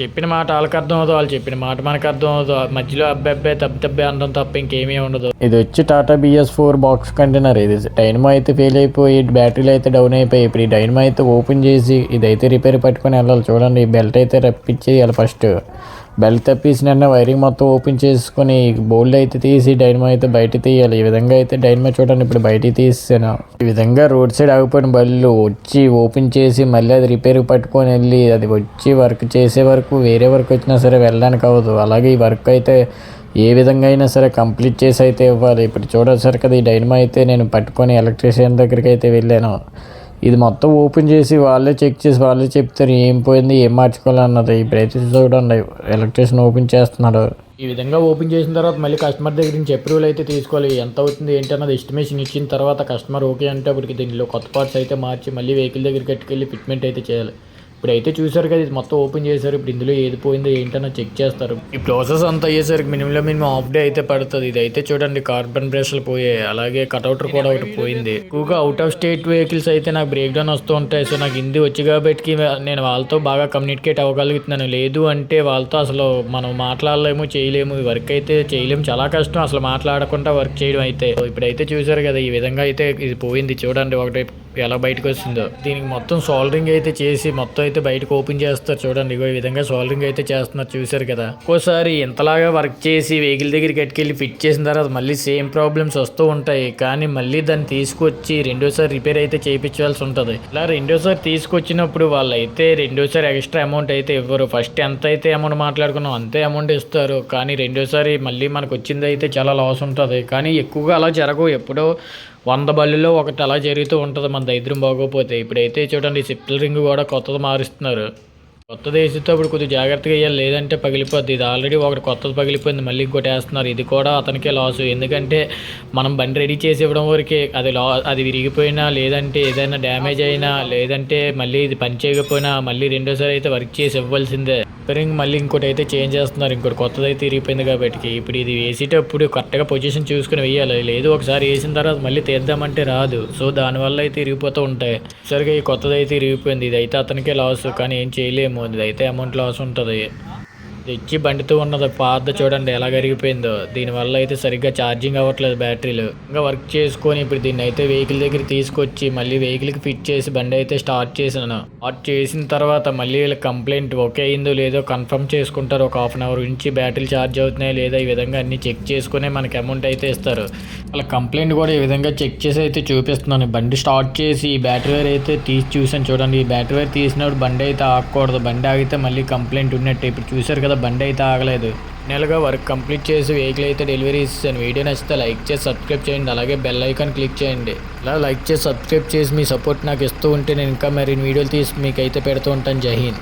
చెప్పిన మాట వాళ్ళకి అర్థం అవుతుంది వాళ్ళు చెప్పిన మాట మనకు అర్థం అవుతుంది మధ్యలో అబ్బాయి అబ్బాయి తప్పి తప్పి అనడం తప్ప ఇంకేమీ ఉండదు. ఇది వచ్చి Tata BS four box container ఇది డైనమో అయితే ఫెయిల్ అయిపోయి బ్యాటరీలు అయితే డౌన్ అయిపోయి ఇప్పుడు ఈ డైనమో అయితే ఓపెన్ చేసి ఇదైతే రిపేర్ పట్టుకొని వెళ్ళాలి. చూడండి ఈ బెల్ట్ అయితే రప్పించేయాలి ఫస్ట్ బెల్ట్ తప్పేసిన వైరింగ్ మొత్తం ఓపెన్ చేసుకొని బోల్డ్ అయితే తీసి డైనమో అయితే బయట తీయాలి. ఈ విధంగా అయితే డైనమో చూడండి ఇప్పుడు బయటికి తీసాను ఈ విధంగా రోడ్ సైడ్ ఆగిపోయిన బళ్ళు వచ్చి ఓపెన్ చేసి మళ్ళీ అది రిపేర్ పట్టుకొని వెళ్ళి అది వచ్చి వర్క్ చేసే వరకు వేరే వర్క్ వచ్చినా సరే వెళ్ళడానికి అవ్వదు. అలాగే ఈ వర్క్ అయితే ఏ విధంగా అయినా సరే కంప్లీట్ చేసి అయితే ఇవ్వాలి. ఇప్పుడు చూడసరి కదా ఈ డైనమో అయితే నేను పట్టుకొని ఎలక్ట్రీషియన్ దగ్గరికి అయితే వెళ్ళాను. ఇది మొత్తం ఓపెన్ చేసి వాళ్ళే చెక్ చేసి వాళ్ళే చెప్తారు ఏం పోయింది ఏం మార్చుకోవాలన్నది ఇప్పుడైతే చూడండి ఎలక్ట్రీషియన్ ఓపెన్ చేస్తున్నాడు. ఈ విధంగా ఓపెన్ చేసిన తర్వాత మళ్ళీ కస్టమర్ దగ్గర నుంచి అప్రూవల్ అయితే తీసుకోవాలి. ఎంత అవుతుంది ఏంటి అన్నది ఎస్టిమేషన్ ఇచ్చిన తర్వాత కస్టమర్ ఓకే అంటే అప్పటికి దీనిలో కొత్త పార్ట్స్ అయితే మార్చి మళ్ళీ వెహికల్ దగ్గరికి కట్టుకెళ్ళి ఫిట్మెంట్ అయితే చేయాలి. ఇప్పుడైతే చూసారు కదా ఇది మొత్తం ఓపెన్ చేశారు. ఇప్పుడు ఇందులో ఏది పోయిందో ఏంటన్నా చెక్ చేస్తారు. ఈ ప్రాసెస్ అంతా అయ్యేసరికి మినిమం మినిమం హాఫ్ డే అయితే పడుతుంది. ఇది అయితే చూడండి కార్బన్ బ్రష్లు పోయాయి. అలాగే కటౌటర్ కూడా ఒకటి పోయింది. ఎక్కువగా అవుట్ ఆఫ్ స్టేట్ వెహికల్స్ అయితే నాకు బ్రేక్ డౌన్ వస్తూ ఉంటాయి. సో నాకు హిందీ వచ్చి కాబట్టి నేను వాళ్ళతో బాగా కమ్యూనికేట్ అవ్వగలుగుతున్నాను. లేదు అంటే వాళ్ళతో అసలు మనం మాట్లాడలేము చేయలేము. ఈ వర్క్ అయితే చేయలేము. చాలా కష్టం అసలు మాట్లాడకుండా వర్క్ చేయడం అయితే. ఇప్పుడైతే చూసారు కదా ఈ విధంగా అయితే ఇది పోయింది. చూడండి ఒకటి ఎలా బయటకు వస్తుందో. దీనికి మొత్తం సోల్డరింగ్ అయితే చేసి మొత్తం అయితే బయటకు ఓపెన్ చేస్తారు చూడండి. ఇగో ఈ విధంగా సోల్డరింగ్ అయితే చేస్తున్నారు. చూసారు కదా. ఒక్కోసారి ఇంతలాగా వర్క్ చేసి వెహికల్ దగ్గరికి ఎట్టుకెళ్ళి ఫిట్ చేసిన తర్వాత మళ్ళీ సేమ్ ప్రాబ్లమ్స్ వస్తూ ఉంటాయి. కానీ మళ్ళీ దాన్ని తీసుకొచ్చి రెండోసారి రిపేర్ అయితే చేయించాల్సి ఉంటుంది. ఇలా రెండోసారి తీసుకొచ్చినప్పుడు వాళ్ళు అయితే రెండోసారి ఎక్స్ట్రా అమౌంట్ అయితే ఇవ్వరు. ఫస్ట్ ఎంత అయితే అమౌంట్ మాట్లాడుకున్నాం అంతే అమౌంట్ ఇస్తారు. కానీ రెండోసారి మళ్ళీ మనకు వచ్చింది అయితే చాలా లాస్ ఉంటుంది. కానీ ఎక్కువగా అలా జరగవు. ఎప్పుడో వంద బళ్ళలో ఒకటి అలా జరుగుతూ ఉంటుంది మన దరిద్రం బాగోపోతే. ఇప్పుడైతే చూడండి సిప్ల రింగ్ కూడా కొత్తది మారుస్తున్నారు. కొత్తది ఇప్పుడు కొద్దిగా జాగ్రత్తగా వేయాలి లేదంటే పగిలిపోద్ది. ఇది ఆల్రెడీ ఒకటి కొత్తది పగిలిపోయింది. మళ్ళీ ఇంకోటి వేస్తున్నారు. ఇది కూడా అతనికే లాసు ఎందుకంటే మనం బండి రెడీ చేసి ఇవ్వడం వరకే అది లా అది విరిగిపోయినా లేదంటే ఏదైనా డ్యామేజ్ అయినా లేదంటే మళ్ళీ ఇది పని చేయకపోయినా మళ్ళీ రెండోసారి అయితే వర్క్ చేసి ఇవ్వాల్సిందే. రిపేరింగ్ మళ్ళీ ఇంకోటి అయితే చేంజ్ చేస్తున్నారు. ఇంకోటి కొత్తది అయితే ఇరిగిపోయింది కాబట్టి ఇప్పుడు ఇది వేసేటప్పుడు కరెక్ట్గా పొజిషన్ చూసుకుని వేయాలి. లేదు ఒకసారి వేసిన తర్వాత మళ్ళీ తీద్దామంటే రాదు. సో దానివల్ల అయితే ఇరిగిపోతూ ఉంటాయి. సరిగా ఈ కొత్తది అయితే ఇరిగిపోయింది. ఇది అయితే అతనికే లాస్ కానీ ఏం చేయలేము. ఇది అయితే అమౌంట్ లాస్ ఉంటుంది. తెచ్చి బండితో ఉన్నది పాత చూడండి ఎలా కరిగిపోయిందో. దీనివల్ల అయితే సరిగ్గా ఛార్జింగ్ అవ్వట్లేదు బ్యాటరీలు. ఇంకా వర్క్ చేసుకొని ఇప్పుడు దీన్ని అయితే వెహికల్ దగ్గర తీసుకొచ్చి మళ్ళీ వెహికల్కి ఫిట్ చేసి బండి అయితే స్టార్ట్ చేశాను. స్టార్ట్ చేసిన తర్వాత మళ్ళీ వీళ్ళకి కంప్లైంట్ ఓకే అయిందో లేదో కన్ఫర్మ్ చేసుకుంటారు. ఒక హాఫ్ అన్ అవర్ నుంచి బ్యాటరీలు ఛార్జ్ అవుతున్నాయి లేదా ఈ విధంగా అన్ని చెక్ చేసుకునే మనకి అమౌంట్ అయితే ఇస్తారు. అలా కంప్లైంట్ కూడా ఈ విధంగా చెక్ చేసి అయితే చూపిస్తున్నాను. బండి స్టార్ట్ చేసి ఈ బ్యాటరీ వైర్ అయితే తీసి చూసాను చూడండి. ఈ బ్యాటరీ వైర్ తీసినప్పుడు బండి అయితే ఆగకూడదు. బండి ఆగితే మళ్ళీ కంప్లైంట్ ఉన్నట్టు. ఇప్పుడు చూసారు కదా బండి అయితే ఆగలేదు. నెలగా వర్క్ కంప్లీట్ చేసి వెహికల్ అయితే డెలివరీ ఇస్తాను. వీడియో నచ్చితే లైక్ చేసి సబ్స్క్రైబ్ చేయండి. అలాగే బెల్ ఐకాన్ క్లిక్ చేయండి. ఇలా లైక్ చేసి సబ్స్క్రైబ్ చేసి మీ సపోర్ట్ నాకు ఇస్తూ ఉంటే నేను ఇంకా మరిన్ని వీడియోలు తీసి మీకు అయితే పెడుతూ ఉంటాను. జహీన్